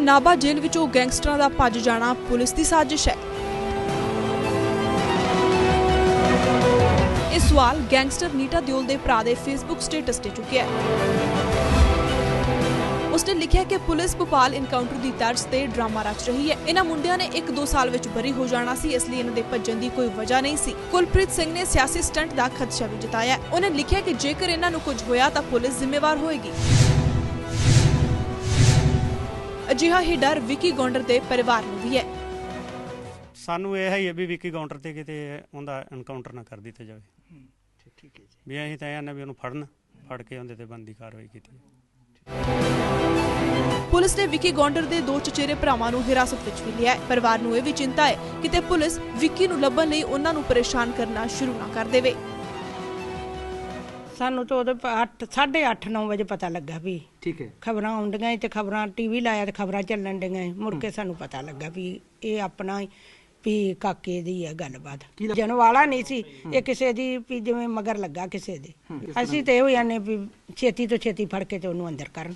ਨਾਭਾ ਜੇਲ੍ਹ ਵਿੱਚੋਂ ਗੈਂਗਸਟਰਾਂ ਦਾ ਭੱਜ ਜਾਣਾ ਪੁਲਿਸ ਦੀ ਸਾਜ਼ਿਸ਼ ਹੈ। ਇਹ ਸਵਾਲ ਗੈਂਗਸਟਰ ਨੀਟਾ ਦਿਓਲ ਦੇ ਭਰਾ ਦੇ ਫੇਸਬੁੱਕ ਸਟੇਟਸ ਤੇ ਚੁੱਕਿਆ ਹੈ। ਉਸਨੇ ਲਿਖਿਆ ਕਿ ਪੁਲਿਸ ਭੋਪਾਲ ਇਨਕਾਊਂਟਰ ਦੀ ਤਰਜ਼ ਤੇ ਡਰਾਮਾ ਰਚ ਰਹੀ ਹੈ। ਇਹਨਾਂ ਮੁੰਡਿਆਂ ਨੇ 1-2 ਸਾਲ ਵਿੱਚ ਬਰੀ ਹੋ ਜਾਣਾ ਸੀ, ਇਸ ਲਈ ਇਹਨਾਂ ਦੇ ਭੱਜਣ ਦੀ ਕੋਈ ਵਜ੍ਹਾ ਨਹੀਂ ਸੀ। ਕੁਲਪ੍ਰੀਤ ਸਿੰਘ ਨੇ ਸਿਆਸੀ ਸਟੰਟ ਦਾ ਖਦਸ਼ਾ ਵੀ ਜਤਾਇਆ ਹੈ। ਉਹਨੇ ਲਿਖਿਆ ਕਿ ਜੇਕਰ ਇਹਨਾਂ ਨੂੰ ਕੁਝ ਹੋਇਆ ਤਾਂ ਪੁਲਿਸ ਜ਼ਿੰਮੇਵਾਰ ਹੋਏਗੀ। ਅਜਿਹਾ ਹੀ ਡਰ ਵਿਕੀ ਗੌਂਡਰ ਦੇ ਪਰਿਵਾਰ ਨੂੰ ਵੀ ਹੈ। ਸਾਨੂੰ ਇਹ ਹੀ ਵੀ ਵਿੱਕੀ ਕਾਊਂਟਰ ਤੇ ਕਿਤੇ ਉਹਦਾ ਐਨਕਾਊਂਟਰ ਨਾ ਕਰ ਦਿੱਤਾ ਜਾਵੇ। ਠੀਕ ਹੈ ਜੀ ਵੀ ਅਸੀਂ ਤਾਂ ਇਹ ਆਨੇ ਵੀ ਉਹਨੂੰ ਫੜਨ ਫੜ ਕੇ ਉਹਦੇ ਤੇ ਬੰਦੀ ਕਾਰਵਾਈ ਕੀਤੀ ਪੁਲਿਸ ਨੇ ਵਿਕੀ ਗੌਂਡਰ ਦੇ ਦੋ ਚਚੇਰੇ ਭਰਾਵਾਂ ਨੂੰ ਹਿਰਾਸਤ ਵਿੱਚ ਵੀ ਲਿਆ ਹੈ। ਪਰਿਵਾਰ ਨੂੰ ਇਹ ਵੀ ਚਿੰਤਾ ਹੈ ਕਿ ਤੇ ਪੁਲਿਸ ਵਿੱਕੀ ਨੂੰ ਲੱਭਣ ਲਈ ਉਹਨਾਂ ਨੂੰ ਪਰੇਸ਼ਾਨ ਕਰਨਾ ਸ਼ੁਰੂ ਨਾ ਕਰ ਦੇਵੇ। ਸਾਨੂੰ ਤਾਂ ਉਹਦੇ 8 8:30 9 ਵਜੇ ਪਤਾ ਲੱਗਾ ਵੀ ਠੀਕ ਹੈ। ਖਬਰਾਂ ਆਉਂਦੀਆਂ ਸੀ ਤੇ ਖਬਰਾਂ ਟੀਵੀ ਲਾਇਆ ਤੇ ਖਬਰਾਂ ਚੱਲਣ ਡੀਆਂ ਸੀ। ਮੁੜ ਕੇ ਸਾਨੂੰ ਪਤਾ ਲੱਗਾ ਵੀ ਇਹ ਆਪਣਾ ਹੀ ਵੀ ਕਾਕੇ ਦੀ ਹੈ ਗੱਲਬਾਤ। ਕੀ ਲੱਗ- ਜਨ ਵਾਲਾ ਨਹੀਂ ਸੀ ਇਹ ਕਿਸੇ ਦੀ ਵੀ ਜਿਵੇਂ ਮਗਰ ਲੱਗਾ ਕਿਸੇ ਦੇ। ਅਸੀਂ ਤੇ ਇਹੋ ਹੀ ਆਨੇ ਵੀ ਛੇਤੀ ਤੋਂ ਛੇਤੀ ਫੜ ਕੇ ਤੇ ਉਹਨੂੰ ਅੰਦਰ ਕਰਨ।